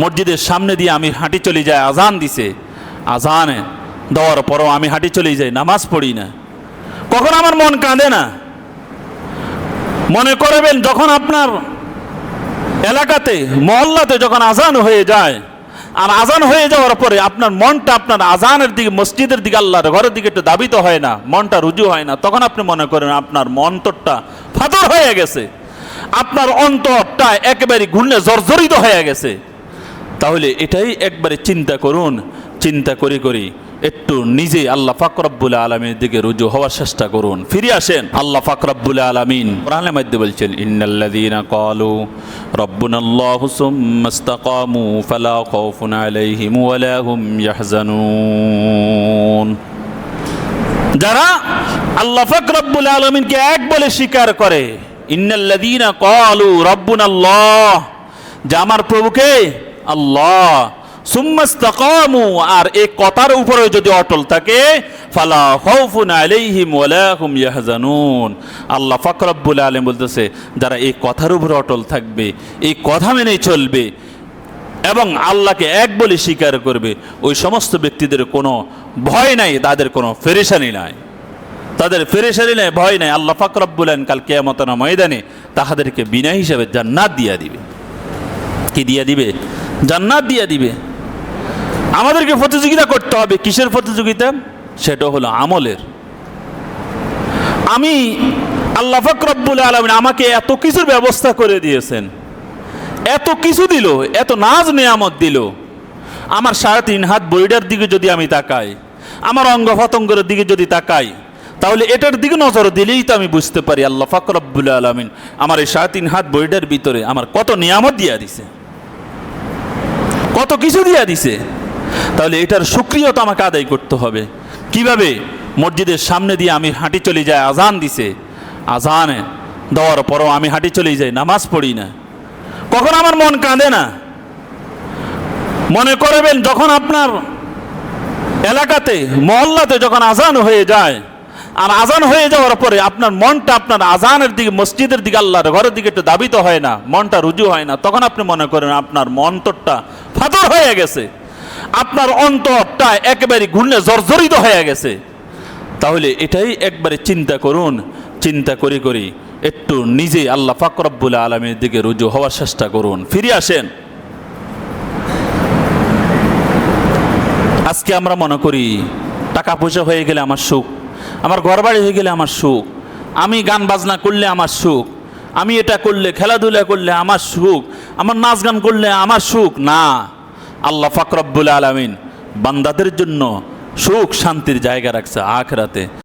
মসজিদের সামনে দিয়ে আমি হাঁটি চলে যাই, আজান দিছে। আজানে দেওয়ার পরও আমি হাঁটি চলে যাই, নামাজ পড়ি না। কখন আমার মন কাঁদে না? মনে করবেন যখন আপনার এলাকাতে, মহল্লাতে যখন আজান হয়ে যায়, আর আজান হয়ে যাওয়ার পরে আপনার মনটা আপনার আজানের দিকে, মসজিদের দিকে, আল্লাহর ঘরের দিকে একটু দাবিত হয় না, মনটা রুজু হয় না, তখন আপনি মনে করেন আপনার অন্তরটা ফাতর হয়ে গেছে। আপনার অন্তরটা একেবারে ঘূর্ণে জর্জরিত হয়ে গেছে। তাহলে এটাই একবারে চিন্তা করুন, চিন্তা করে করি একটু নিজে আল্লাহ ফাকরাবুল আলমীর দিকে রুজু হওয়ার চেষ্টা করুন। ফিরে আসেন, আল্লাহ ফাকরাবুল আলমিন কোরআনের মধ্যে বলছেন, ইন্নাল্লাযীনা ক্বালু রাব্বুনাল্লাহু সুম্মা ইসতাকামু ফালা খাউফুন আলাইহিম ওয়ালা হুম ইয়াহজানুন। যারা আল্লাহ ফাকরাবুল আলমিনকে এক বলে স্বীকার করে, ইন্নাল্লাযীনা ক্বালু রাব্বুনাল্লাহ, যে আমার প্রভুকে আল্লাহ আর এই কথার উপরে যদি অটল থাকে, ফালা হুম আল্লাহ ফাকরাবুল আলামিন বলতেছে, যারা এই কথার উপরে অটল থাকবে, এই কথা মেনেই চলবে, এবং আল্লাহকে এক বলে স্বীকার করবে, ওই সমস্ত ব্যক্তিদের কোনো ভয় নাই, তাদের কোনো ফেরেশানি নাই। তাদের ফেরেশানি নাই, ভয় নাই। আল্লাহ ফাকরাবুল আলামিন কাল কিয়ামতের ময়দানে তাহাদেরকে বিনা হিসাবে জান্নাত দিয়া দিবে। কি দিয়া দিবে? জান্নাত দিয়ে দিবে। আমাদেরকে প্রতিযোগিতা করতে হবে। কিসের প্রতিযোগিতা? সেটা হলো আমলের। আমি আল্লাহ ফকরব্বুল আলমিন আমাকে এত কিছুর ব্যবস্থা করে দিয়েছেন। এত কিছু দিল, এত নাজ নেয়ামত দিল। আমার সাড়ে তিন হাত বইটার দিকে যদি আমি তাকাই, আমার অঙ্গ ফতঙ্গের দিকে যদি তাকাই, তাহলে এটার দিকে নজর দিলেই তো আমি বুঝতে পারি আল্লাহ ফকরব্বুল আলমিন আমার এই সাড়ে তিন হাত বইটার ভিতরে আমার কত নিয়ামত দিয়া দিছে। কত কিছু দিয়া দিছে। তাহলে এটার সুক্রিয়তা আমাকে আদায় করতে হবে। কীভাবে? মসজিদের সামনে দিয়ে আমি হাঁটি চলে যাই, আজান দিছে। আজান দেওয়ার পরও আমি হাঁটি চলে যাই, নামাজ পড়ি না। কখন আমার মন কাঁদে না? মনে করবেন, যখন আপনার এলাকাতে, মহল্লাতে যখন আজান হয়ে যায় আর আজান হয়ে যাওয়ার পরে আপনার মনটা আপনার আজানের দিকে, মসজিদের দিকে, আল্লাহর ঘরের দিকে একটু দাবিত হয় না, মনটা রুজু হয় না। তখন আপনি মনে করেন আপনার অন্তরটা ফাতর হয়ে গেছে। আপনার অন্তরটা একেবারে ঘূর্ণে জর্জরিত হয়ে গেছে। তাহলে এটাই একবারে চিন্তা করুন, চিন্তা করি করি একটু নিজে আল্লাহ ফাকরাবুল আলমীর দিকে রুজু হওয়ার চেষ্টা করুন। ফিরে আসেন। আজকে আমরা মনে করি, টাকা পয়সা হয়ে গেলে আমার সুখ। আমার ঘরবাড়ি হয়ে গেলে আমার সুখ। আমি গান বাজনা করলে আমার সুখ। আমি এটা করলে, খেলাধুলা করলে আমার সুখ। আমার নাচ গান করলে আমার সুখ। না। আল্লাহ ফাকরাবুল আলমিন বান্দাদের জন্য সুখ শান্তির জায়গা রাখছে আখরাতে।